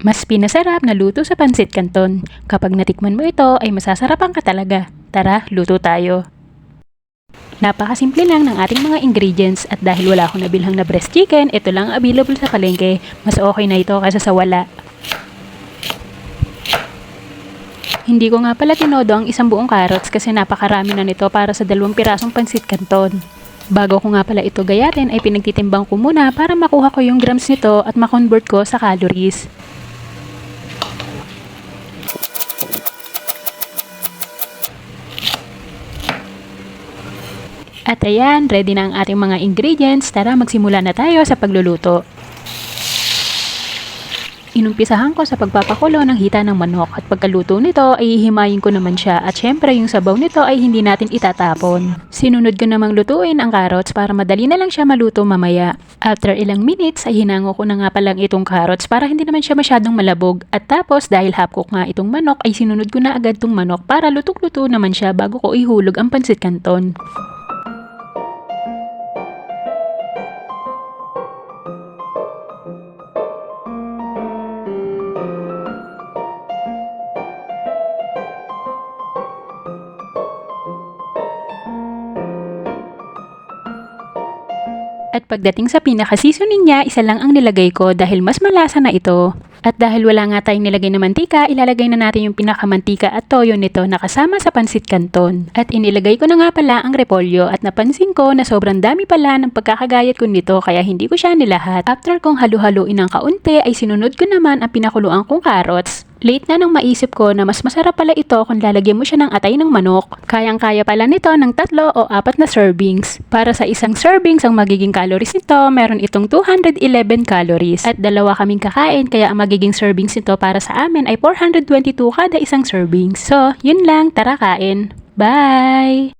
Mas pinasarap na luto sa pansit canton. Kapag natikman mo ito ay masasarapan ka talaga. Tara, luto tayo. Napakasimple lang ng ating mga ingredients at dahil wala akong nabilhang na breast chicken, ito lang ang available sa palengke. Mas okay na ito kaysa sa wala. Hindi ko nga pala tinodo ang isang buong carrots kasi napakarami na nito para sa dalawang pirasong pansit canton. Bago ko nga pala ito gayatin ay pinagtitimbang ko muna para makuha ko yung grams nito at makonvert ko sa calories. At ayan, ready na ang ating mga ingredients. Tara, magsimula na tayo sa pagluluto. Inumpisahan ko sa pagpapakulo ng hita ng manok at pagkaluto nito ay hihimayin ko naman siya at syempre yung sabaw nito ay hindi natin itatapon. Sinunod ko namang lutuin ang carrots para madali na lang siya maluto mamaya. After ilang minutes ay hinango ko na nga palang itong carrots para hindi naman siya masyadong malabog at tapos dahil half cook nga itong manok ay sinunod ko na agad itong manok para lutong-luto naman siya bago ko ihulog ang pansit canton. At pagdating sa pinaka-seasoning niya, isa lang ang nilagay ko dahil mas malasa na ito. At dahil wala nga tayong nilagay na mantika, ilalagay na natin yung pinakamantika at toyo nito na kasama sa pansit canton. At inilagay ko na nga pala ang repolyo at napansin ko na sobrang dami pala ng pagkakagayat ko nito kaya hindi ko siya nilahat. After kong halu-haluin ng kaunti ay sinunod ko naman ang pinakuluan kong carrots. Late na nang maisip ko na mas masarap pala ito kung lalagyan mo siya ng atay ng manok. Kayang-kaya pala nito ng tatlo o apat na servings. Para sa isang servings, ang magiging calories nito, meron itong 211 calories. At dalawa kaming kakain, kaya ang magiging servings nito para sa amin ay 422 kada isang servings. So, yun lang, tara kain. Bye!